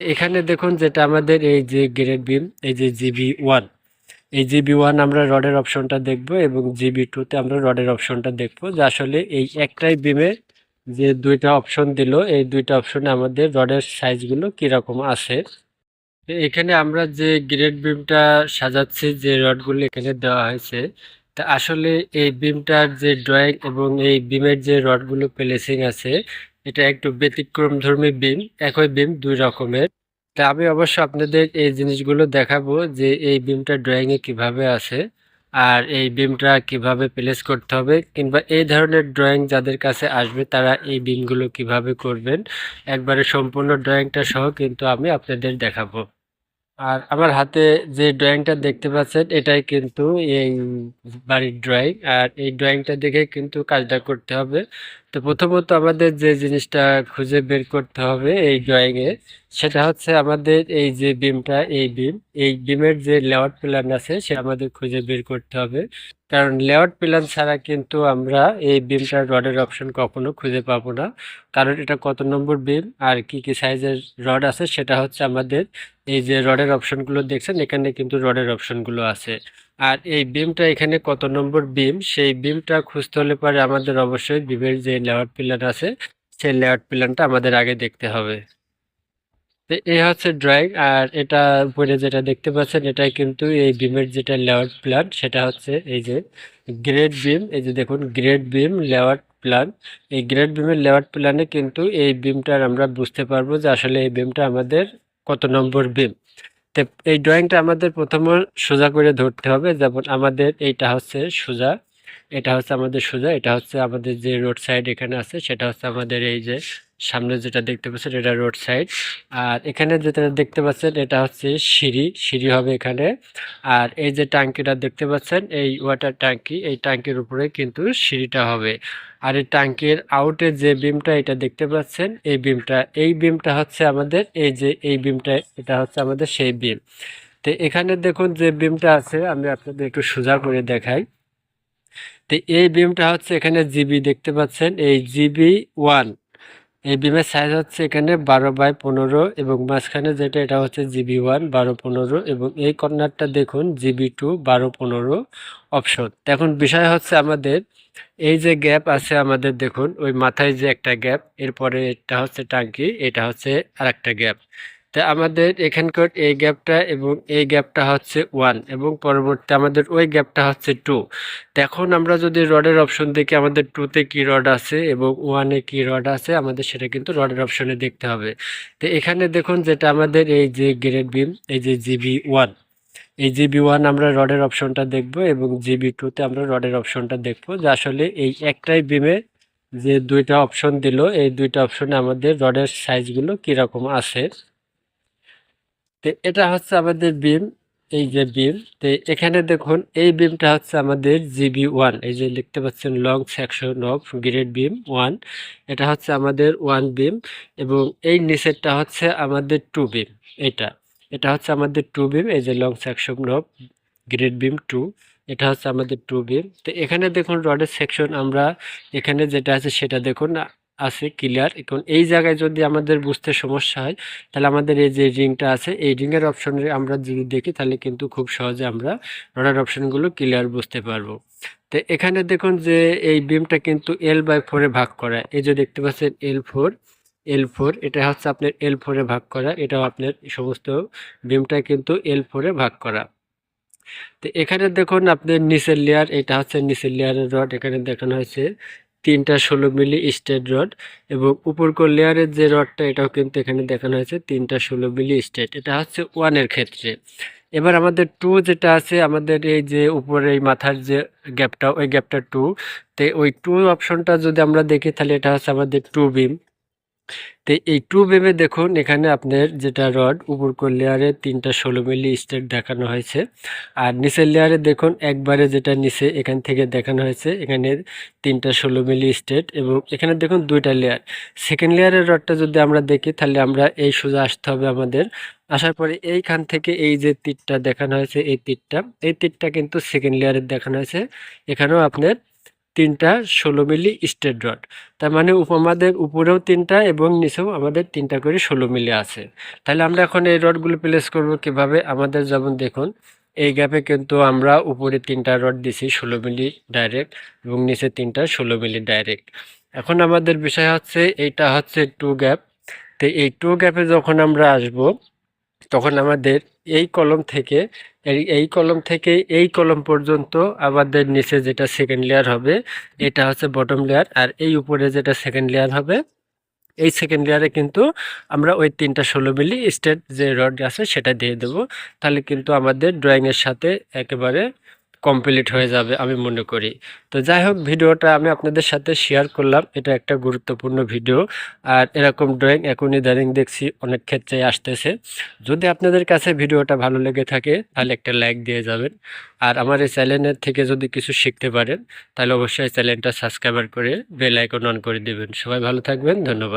এখানে দেখুন যেটা আমাদের এই যে গ্রেড বিম, এই যে জিবি ওয়ান। এই জিবি ওয়ান আমরা রডের অপশনটা দেখব এবং জিবি টুতে আমরা রডের অপশনটা দেখব যে আসলে এই একটাই বিমে যে দুইটা অপশন দিল, এই দুইটা অপশনে আমাদের রডের সাইজগুলো কীরকম আছে। এখানে আমরা যে গ্রেড বিমটা সাজাচ্ছি যে রডগুলো এখানে দেওয়া হয়েছে তা আসলে এই বিমটার যে ড্রয়িং এবং এই বিমের যে রডগুলো প্লেসিং আছে, এটা একটু ব্যতিক্রম ধর্মী বিম, একই বিম দুই রকমের। তা আমি অবশ্য আপনাদের এই জিনিসগুলো দেখাবো যে এই বিমটা ড্রয়িংয়ে কীভাবে আছে আর এই বিমটা কীভাবে প্লেস করতে হবে কিংবা এই ধরনের ড্রয়িং যাদের কাছে আসবে তারা এই বিমগুলো কীভাবে করবেন। একবারে সম্পূর্ণ ড্রয়িংটা সহ কিন্তু আমি আপনাদের দেখাবো। আর আমার হাতে যে ড্রয়িংটা দেখতে পাচ্ছেন, এটাই কিন্তু এই বাড়ির ড্রয়িং। আর এই ড্রয়িংটা দেখে কিন্তু কাজটা করতে হবে। তো প্রথমত আমাদের যে জিনিসটা খুঁজে বের করতে হবে এই ড্রয়িংয়ে সেটা হচ্ছে আমাদের এই যে বিমটা এই বিম এই বিমের যে লেআউট প্ল্যান আছে সে আমাদের খুঁজে বের করতে হবে। কারণ লেআউট প্ল্যান ছাড়া কিন্তু আমরা এই বিমটার রডের অপশন কখনো খুঁজে পাবো না। কারণ এটা কত নম্বর বিম আর কি কি সাইজের রড আছে, সেটা হচ্ছে আমাদের এই যে রডের অপশনগুলো দেখছেন, এখানে কিন্তু রডের অপশনগুলো আছে। আর এই বিমটা এখানে কত নম্বর বিম সেই বিমটা খুঁজতে হলে পরে আমাদের অবশ্যই বিমের যে লেআউট প্ল্যান আছে, সেই লেআউট প্ল্যানটা আমাদের আগে দেখতে হবে। তো এই হচ্ছে ড্রয়িং আর এটা উপরে যেটা দেখতে পাচ্ছেন, এটাই কিন্তু এই বিমের যেটা লেআউট প্ল্যান সেটা হচ্ছে এই যে গ্রেড বিম এই যে দেখুন গ্রেড বিম লেআউট প্ল্যান এই গ্রেড বিমের লেআউট প্ল্যানে কিন্তু এই বিমটার আমরা বুঝতে পারব যে আসলে এই বিমটা আমাদের কত নম্বর বিম এই ড্রয়িংটা আমাদের প্রথমে সোজা করে ধরতে হবে। যেমন আমাদের এইটা হচ্ছে সোজা, এটা হচ্ছে আমাদের সোজা, এটা হচ্ছে আমাদের যে রোড সাইড এখানে আছে, সেটা হচ্ছে আমাদের এই যে সামনে যেটা দেখতে পাচ্ছেন এটা রোড সাইড। আর এখানে যেটা দেখতে পাচ্ছেন এটা হচ্ছে সিঁড়ি সিঁড়ি হবে এখানে। আর এই যে ট্যাঙ্কিটা দেখতে পাচ্ছেন, এই ওয়াটার ট্যাঙ্কি, এই ট্যাঙ্কির উপরে কিন্তু সিঁড়িটা হবে। আর এই ট্যাঙ্কির আউটে যে বিমটা এটা দেখতে পাচ্ছেন, এই বিমটা এই বিমটা হচ্ছে আমাদের, এই যে, এই বিমটা, এটা হচ্ছে আমাদের সেই বিম। তো এখানে দেখুন যে বিমটা আছে, আমি আপনাদের একটু সোজা করে দেখাই। তো এই বিমটা হচ্ছে এখানে জিবি দেখতে পাচ্ছেন, এই জিবি ওয়ান। এই বিমের সাইজ হচ্ছে এখানে বারো বাই পনেরো এবং মাঝখানে যেটা, এটা হচ্ছে জিবি ওয়ান বারো পনেরো এবং এই কর্নারটা দেখুন জিবি টু বারো পনেরো অপশন এখন বিষয় হচ্ছে আমাদের, এই যে গ্যাপ আছে আমাদের দেখুন, ওই মাথায় যে একটা গ্যাপ এরপরে এটা হচ্ছে টাঙ্কি, এটা হচ্ছে আর গ্যাপ তা আমাদের এখানকার এই গ্যাপটা এবং এই গ্যাপটা হচ্ছে ওয়ান এবং পরবর্তী আমাদের ওই গ্যাপটা হচ্ছে টু এখন আমরা যদি রডের অপশন দেখি, আমাদের টুতে কি রড আছে এবং ওয়ানে কি রড আছে, আমাদের সেটা কিন্তু রডের অপশনে দেখতে হবে। তো এখানে দেখুন যেটা আমাদের এই যে গ্রেড বিম এই যে জিবি ওয়ান এই জিবি ওয়ান আমরা রডের অপশনটা দেখব এবং জিবি টুতে আমরা রডের অপশনটা দেখব যে আসলে এই একটাই বিমে যে দুইটা অপশন দিল, এই দুইটা অপশনে আমাদের রডের সাইজগুলো কীরকম আছে। তো এটা হচ্ছে আমাদের বিম, এই যে বিম। তো এখানে দেখুন, এই বিমটা হচ্ছে আমাদের জিবি ওয়ান, এই যে লিখতে পাচ্ছেন long section of grade beam one. এটা হচ্ছে আমাদের ওয়ান বিম এবং এই নিচেরটা হচ্ছে আমাদের টু বিম, এটা। এটা হচ্ছে আমাদের টু বিম, এই যে long section of grade beam two, এটা হচ্ছে আমাদের টু বিম। তো এখানে দেখুন, রডের সেকশন আমরা এখানে যেটা আছে সেটা দেখুন আছে ক্লিয়ার এখন এই জায়গায় যদি আমাদের বুঝতে সমস্যা হয়, তাহলে আমাদের এই যে রিংটা আছে, এই রিংয়ের অপশনে আমরা যদি দেখি, তাহলে কিন্তু খুব সহজে আমরা রডার অপশনগুলো ক্লিয়ার বুঝতে পারব। তো এখানে দেখুন যে এই বিমটা কিন্তু এল বাই ফোরে ভাগ করা। এই যে দেখতে পাচ্ছেন এল ফোর এল ফোর এটা হচ্ছে আপনার এল ফোরে ভাগ করা। এটাও আপনার সমস্ত বিমটা কিন্তু এল ফোরে ভাগ করা। তো এখানে দেখুন আপনার নিচের লেয়ার এটা হচ্ছে নিচের লেয়ারের রড এখানে দেখানো হয়েছে। তিনটা ষোলো মিলি স্টেট রড এবং উপরকর লেয়ারের যে রডটা, এটাও কিন্তু এখানে দেখানো হয়েছে, তিনটা ষোলো মিলি স্টেট। এটা হচ্ছে ওয়ানের ক্ষেত্রে। এবার আমাদের টু যেটা আছে, আমাদের এই যে উপরে এই মাথার যে গ্যাপটা, ওই গ্যাপটা টু। তে ওই টু অপশনটা যদি আমরা দেখি, তাহলে এটা হচ্ছে আমাদের টু বিম। তো এই টু বেবে দেখুন, এখানে আপনার যেটা রড উপর লেয়ারে তিনটা ষোলো মিলি স্টেট দেখানো হয়েছে। আর নিচের লেয়ারে দেখুন, একবারে যেটা নিচে এখান থেকে দেখানো হয়েছে, এখানে তিনটা ষোলো মিলি স্টেট এবং এখানে দেখুন দুইটা লেয়ার সেকেন্ড লেয়ারের রডটা যদি আমরা দেখি, তাহলে আমরা এই সোজা আসতে হবে আমাদের। আসার পরে এইখান থেকে এই যে তীরটা দেখানো হয়েছে, এই তীরটা এই তীরটা কিন্তু সেকেন্ড লেয়ারের দেখানো হয়েছে। এখানেও আপনার তিনটা ষোলো মিলি স্টেট রড তার মানে উপ- আমাদের উপরেও তিনটা এবং নিচেও আমাদের তিনটা করে ষোলো মিলি আছে। তাহলে আমরা এখন এই রডগুলো প্লেস করব কীভাবে? আমাদের যেমন দেখুন, এই গ্যাপে কিন্তু আমরা উপরে তিনটা রড দিছি ষোলো মিলি ডাইরেক্ট এবং নিচে তিনটা ষোলো মিলি ডাইরেক্ট এখন আমাদের বিষয় হচ্ছে, এইটা হচ্ছে টু গ্যাপ তো এই টু গ্যাপে যখন আমরা আসব তখন আমাদের এই কলম থেকে, এই কলম থেকে এই কলম পর্যন্ত আমাদের নিচে যেটা সেকেন্ড লেয়ার হবে, এটা হচ্ছে বটম লেয়ার আর এই উপরে যেটা সেকেন্ড লেয়ার হবে, এই সেকেন্ড লেয়ারে কিন্তু আমরা ওই তিনটা ষোলো মিলি স্টেট যে রড আছে সেটা দিয়ে দেব। তাহলে কিন্তু আমাদের ড্রয়িংয়ের সাথে একেবারে কমপ্লিট হয়ে যাবে, আমি মনে করি। তো যাই হোক, ভিডিওটা আমি আপনাদের সাথে শেয়ার করলাম। এটা একটা গুরুত্বপূর্ণ ভিডিও। আর এরকম ড্রয়িং এখন ইদানিং দেখছি, অনেক ক্ষেত্রে আসতেছে। যদি আপনাদের কাছে ভিডিওটা ভালো লেগে থাকে, তাহলে একটা লাইক দিয়ে যাবেন। আর আমার এই চ্যানেলের থেকে যদি কিছু শিখতে পারেন, তাহলে অবশ্যই চ্যানেলটা সাবস্ক্রাইবার করে বেল আইকন অন করে দেবেন। সবাই ভালো থাকবেন, ধন্যবাদ।